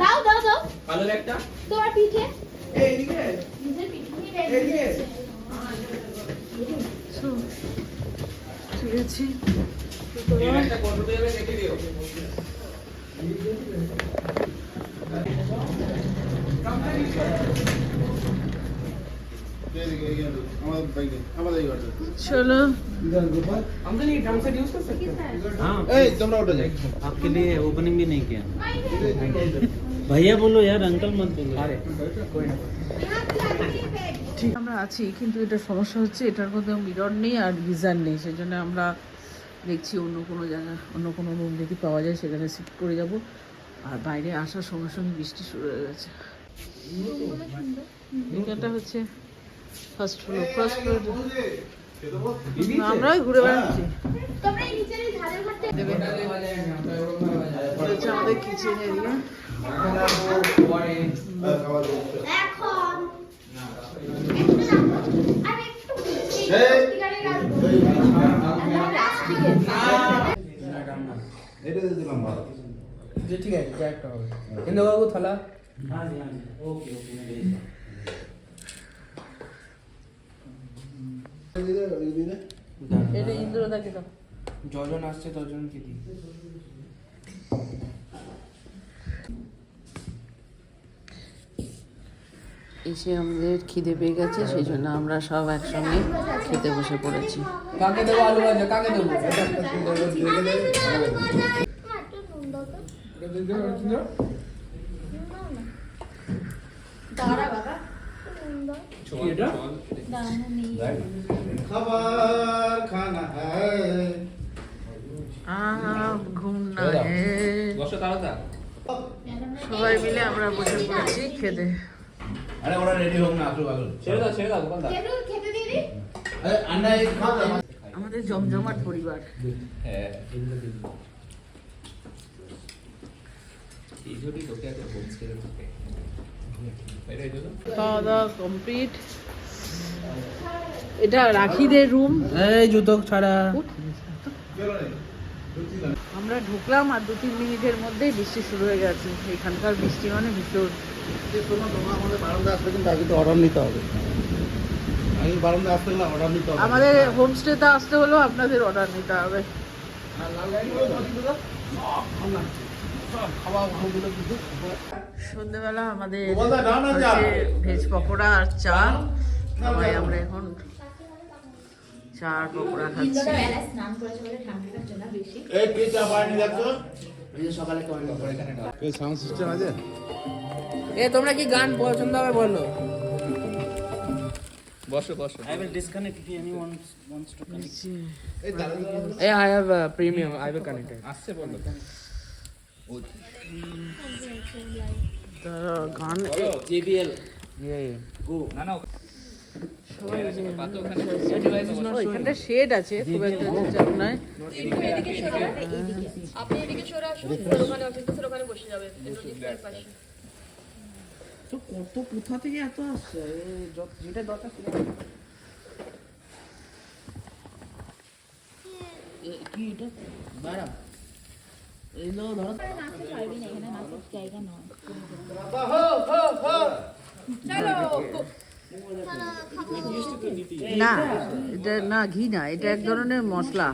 দাও দাও দাও। কালো ব্যাগটা তোমার পিঠে? এইদিকে এইদিকে ঠিক আছে। এই ব্যাগটা কত দেবে রেখে দিও চলো আমদানি ড্রাম সেট ইউজ कर सकते हो हाँ এই তোমরা উঠে যাও आपके लिए ओपनिंग भी नहीं किया भैया बोलो यार अंकल मत बोलो अरे कोई ना ঠিক আমরা আছি কিন্তু এটা সমস্যা হচ্ছে এটার মধ্যে মিরর নেই আর গিজার নেই সেই জন্য আমরা দেখছি অন্য কোনো জায়গা অন্য কোনো রুম যদি পাওয়া যায় সেখানে শিফট করে যাব আর বাইরে আসার সঙ্গে সঙ্গে বৃষ্টি শুরু হয়ে গেছে এখানটা হচ্ছে ফার্স্ট ফ্লোর ফার্স্ট ফ্লোর আমরাই ঘুরে বেড়াচ্ছি। আমাদের কিচেন এরিয়া রাখো আর একটু এই এই। সত্যিকারের রাখব আর প্লাস্টিকের এটা দিয়ে এটা ইন্দ্রদাকে দাও। যজন আসছে তজন কি দিই এসে আমাদের খিদে পেয়ে গেছে সেই জন্য আমরা সব একসঙ্গে খেতে বসে পড়েছি। কাকে দেবো আলু ভাজা? কাকে দেবো? এটা একটা সুন্দর করে দিয়ে গেলে মা একটু নুন দাও তো এটা দিয়ে দিলে ওটা সুন্দর। নাও না দাঁড়া বাবা একটু নুন দাও কি এটা দাঁড়ানো নেই খাবার খানা হ্যায় আহ ঘুম না হে। বসো তাড়াতাড়ি। সবাই মিলে আমরা বসে পড়েছি খেতে। আরে ওরা রেডি হোক না আসুক আসুক। ছেড়ে দাও ছেড়ে দাও দোকানদার। খেতে খেতে আরে আন্ডা এই আমাদের জমজমাট পরিবার। হ্যাঁ। এই জন্যই তোকে এত হোম থাকে। খাওয়া দাওয়া কমপ্লিট এটা রাখিদের রুম এই জুতো ছাড়া। আমরা ঢুকলাম আর দু তিন মিনিটের মধ্যেই বৃষ্টি শুরু হয়ে গেছে। এখানকার বৃষ্টি মানে ভীষণ। আমাদের বারান্দা আসতে কিন্তু অর্ডার নিতে হবে। আমি বারান্দা আসতে গেলে অর্ডার নিতে হবে। আমাদের হোমস্টেতে আসতে হলেও আপনাদের অর্ডার নিতে হবে। সন্ধ্যেবেলা আমাদের। ভেজ পকোড়া আর চা। সবাই আমরা এখন চা আর পকোড়া খাচ্ছি। এ তোমরা কি গান পছন্দ হবে বলো? বসো বসো। I will disconnect if anyone wants to connect. এই এ I have premium I will connected আসছে বলো। তারা গান JBL ইয়ে ও, এখানটা শেড আছে খুব একটা যে চাপ নাই। আপনি এদিকে সরে আসুন ওখানে অচিন্ত ওখানে বসে যাবে। ইন্দ্রজিৎ তো কত কোথা থেকে এত আসছে? যেটা দরকার সেটা। কি এটা? দাঁড়া এই লো ধরো নাচতে পারবি না এখানে নাচের জায়গা নয় না এটা না ঘি না এটা এক ধরনের মশলা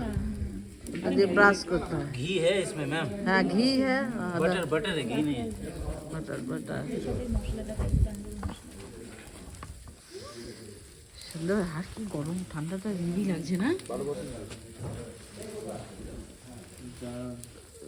এটা দিয়ে ব্রাশ করতে হয় घी है इसमें मैम হ্যাঁ ঘি হ্যাঁ আদা बटर बटर है घी नहीं है বাটার বাটার সুন্দর আর কি গরম ঠান্ডাটা হেভি লাগছে না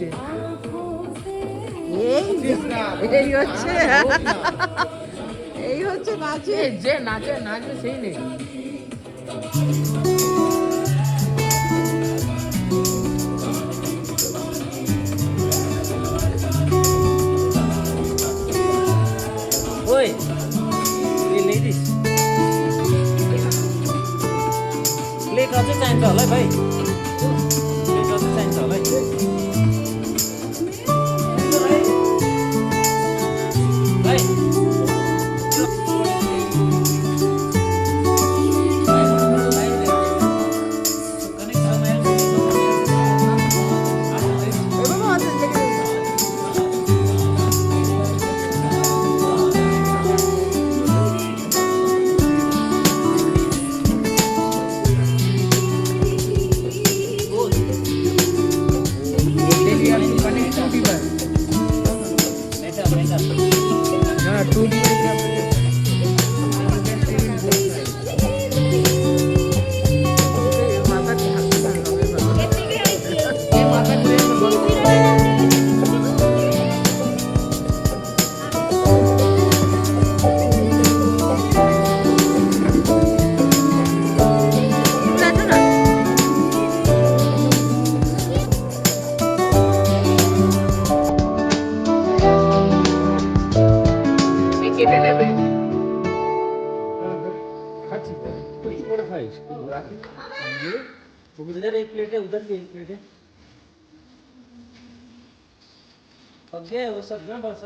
gente. E ei, ei, ei, ei, ei, ei, ei, ei, Oi, ladies. Lê, cadê o tempo? Lê, vai. Ya, tú. मेटा मेटा उधर एक प्लेट है उधर भी एक प्लेट है पक गया है वो सब ना बस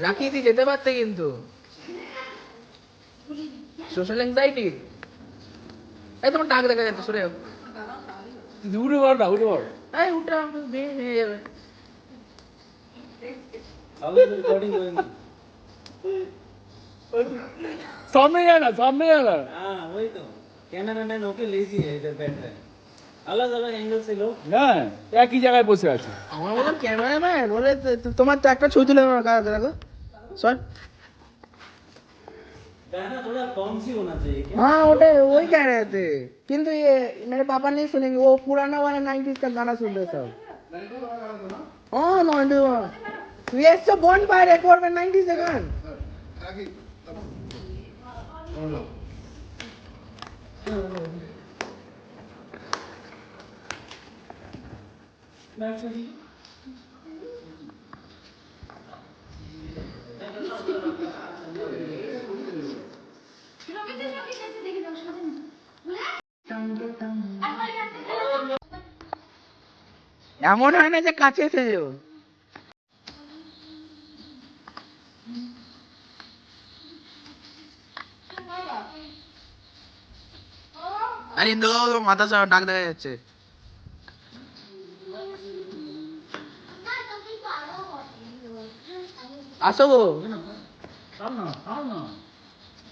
রাখি তুই যেতে পারতে কিন্তু সোশ্যাল অ্যাংজাইটি এই তোমার ডাক দেখা যাচ্ছে সরে যাও উঠে পড় না উঠে পড় এই উঠে আমাকে মেয়ে হয়ে যাবে How is the recording going? सामने जाना सामने जाना हाँ वही तो कैमरा मैन होके लेजी है इधर बैठ रहे हैं अलग अलग एंगल से लो না একই জায়গায় বসে আছে আমার মতন ক্যামেরাম্যান বলে তো- তো- তোমার তো একটা ছবি তুলে আমার কাছে রাখো সর हाँ उठे वही कह रहे थे। किंतु ये मेरे पापा नहीं सुनेंगे वो पुराना वाला नाइनटीज का गाना सुन रहे सब। हाँ नाइन्टी वन। ये सब बॉन्ड बाय रिकॉर्ड में नाइन्टीज का गान Thank you. এমন হয় না যে কাছে এসে যাও আরে ইন্দু মাথা চাও ডাক দেখা যাচ্ছে। আসো গো।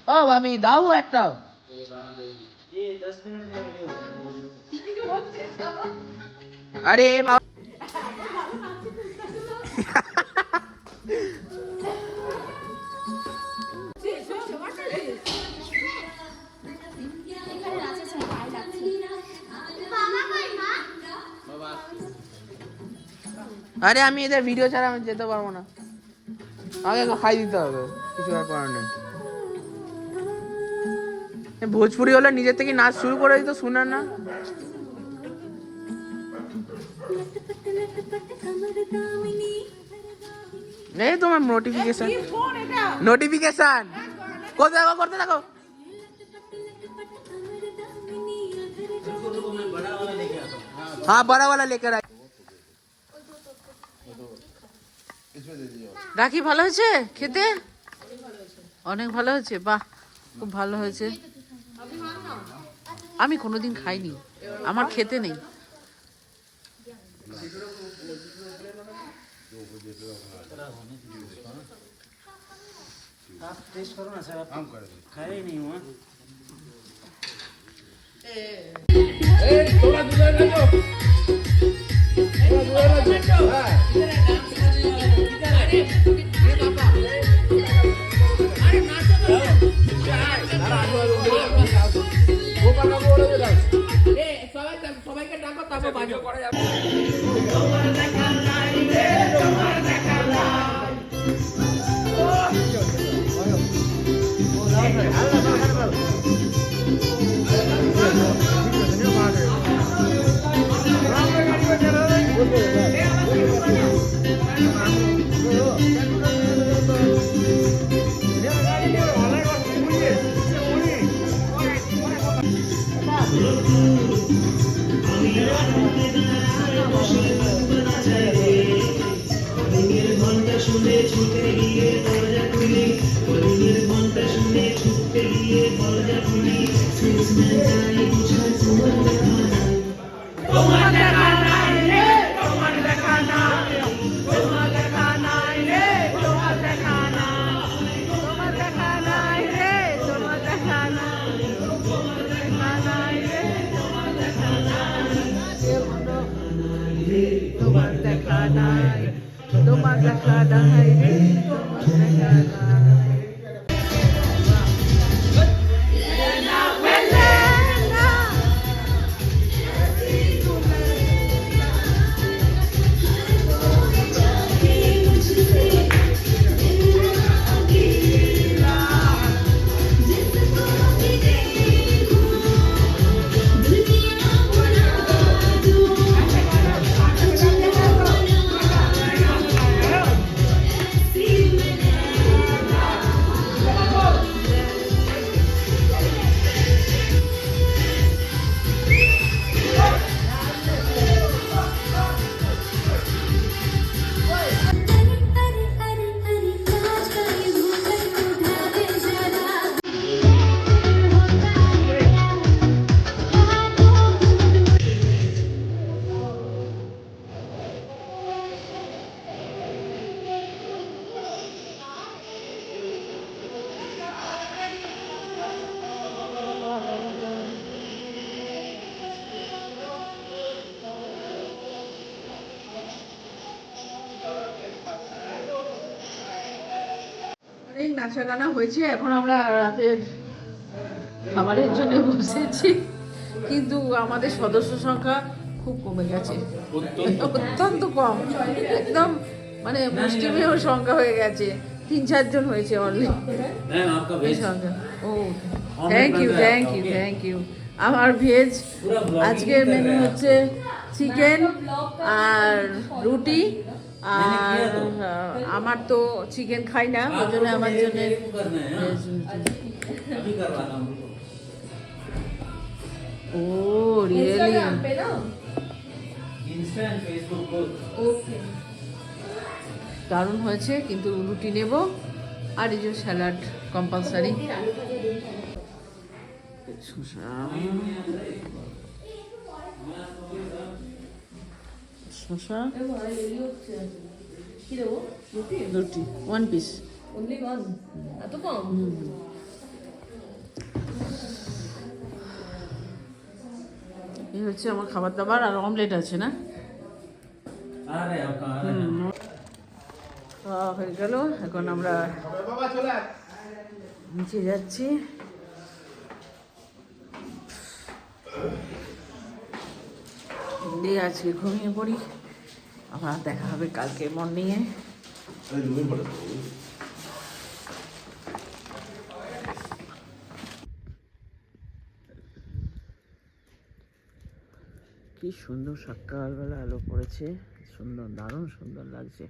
ও আমি দাও একটা। আরে আরে আমি এদের ভিডিও ছাড়া আমি যেতে পারব না। আগে খাই দিতে হবে কিছু আর করার নেই এ ভোজপুরি হলে নিজের থেকে নাচ শুরু করে দিত শোনার না এই তোমার নোটিফিকেশন নোটিফিকেশন কোথায় দেখো করতে দেখো हाँ बड़ा वाला लेकर आ রাখি ভালো হয়েছে খেতে অনেক ভালো হয়েছে বাহ খুব ভালো হয়েছে আমি কোনোদিন খাইনি আমার খেতে নেই आप टेस्ट करो ना सर आप खाए ही नहीं हुआ সবাইকে ডাকো তারপর বাজে করা যাবে Thank you. ঘণ্টা শুনে ছুটে গিয়ে দরজা খুলি হরিণের ঘণ্টা শুনে ছুটে গিয়ে দরজা খুলি শেষ নাই তোমার দেখা নাই রে নাচা গানা হয়েছে এখন আমরা রাতের খাবারের জন্য বসেছি কিন্তু আমাদের সদস্য সংখ্যা খুব কমে গেছে। অত্যন্ত? কম একদম মানে মুষ্টিমেয় সংখ্যা হয়ে গেছে তিন চারজন হয়েছে only O thank you thank you thank you আমার ভেজ আজকের মেনু হচ্ছে চিকেন আর রুটি। আর আমার তো চিকেন খাই না ওই জন্য আমার জন্য ও রিয়েলি দারুণ হয়েছে কিন্তু রুটি নেব আর এই যে স্যালাড কম্পালসারি সুসা শশা রুটি ওয়ান পিস এত কম এই হচ্ছে আমার খাবার দাবার আর অমলেট আছে না? হয়ে গেল। এখন আমরা নিচে যাচ্ছি। দিয়ে আজকে ঘুমিয়ে পড়ি। আবার দেখা হবে কালকে মর্নিংয়ে কি সুন্দর সকালবেলা আলো পড়েছে। সুন্দর দারুণ সুন্দর লাগছে।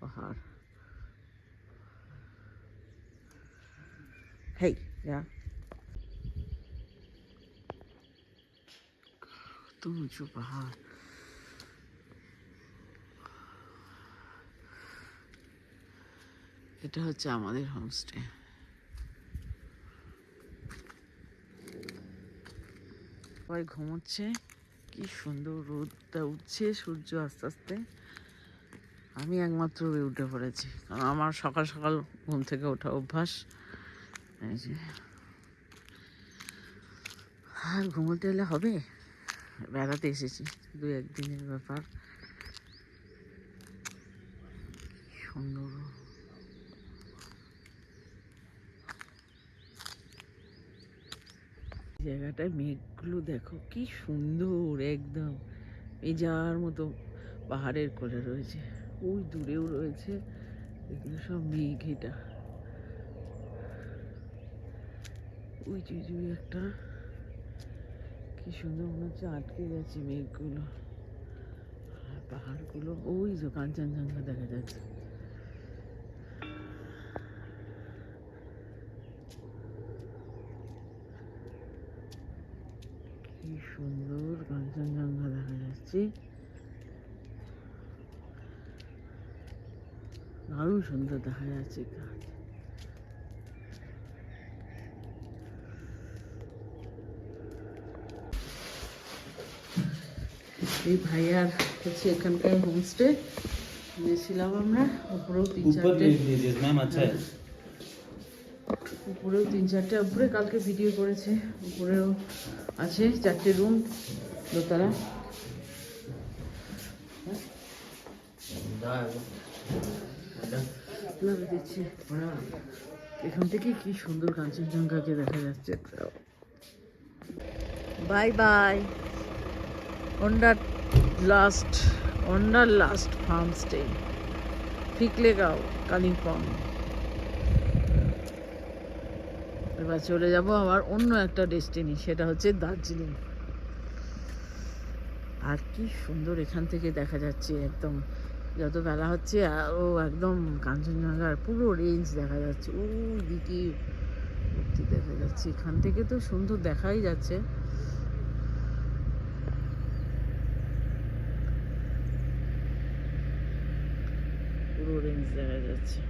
পাহাড়। হেই যা। উঁচু পাহাড় এটা হচ্ছে আমাদের হোমস্টে সবাই ঘুমোচ্ছে কি সুন্দর রোদটা উঠছে সূর্য আস্তে আস্তে আমি একমাত্র উঠে পড়েছি কারণ আমার সকাল সকাল ঘুম থেকে ওঠা অভ্যাস আর ঘুমোতে এলে হবে বেড়াতে এসেছি দু একদিনের ব্যাপার। সুন্দর। জায়গাটায় মেঘগুলো দেখো, কি সুন্দর একদম। এই মেজার মতো পাহাড়ের কোলে রয়েছে। ওই দূরেও রয়েছে এগুলো সব মেঘ এটা। ওই যে একটা কি সুন্দর মনে হচ্ছে আটকে গেছে মেঘগুলো। আর পাহাড়গুলো, ওই যে কাঞ্চনজঙ্ঘা দেখা যাচ্ছে। কি সুন্দর কাঞ্চনজঙ্ঘা দেখা যাচ্ছে। দারুণ সুন্দর দেখা যাচ্ছে। এই ভাইয়ার হচ্ছে এখানকার হোমস্টে নিয়েছিলাম আমরা উপরেও তিন চারটে। হ্যাঁ। উপরেও তিন চারটে উপরে কালকে ভিডিও করেছে। উপরেও আছে চারটে রুম দোতলা। দিচ্ছি এখান থেকে কি সুন্দর কাঞ্চনজঙ্ঘাকে দেখা যাচ্ছে। Bye bye. অন্ডার last অন্ডার last farm stay Fikkalgaon Kalimpong. এবার চলে যাব আবার অন্য একটা ডেস্টিনি, সেটা হচ্ছে দার্জিলিং। আর কি সুন্দর এখান থেকে দেখা যাচ্ছে একদম। যত বেলা হচ্ছে ও একদম কাঞ্চনজঙ্ঘার পুরো রেঞ্জ দেখা যাচ্ছে। ওই দিকে দেখা যাচ্ছে। এখান থেকে তো সুন্দর দেখাই যাচ্ছে। পুরো রেঞ্জ দেখা যাচ্ছে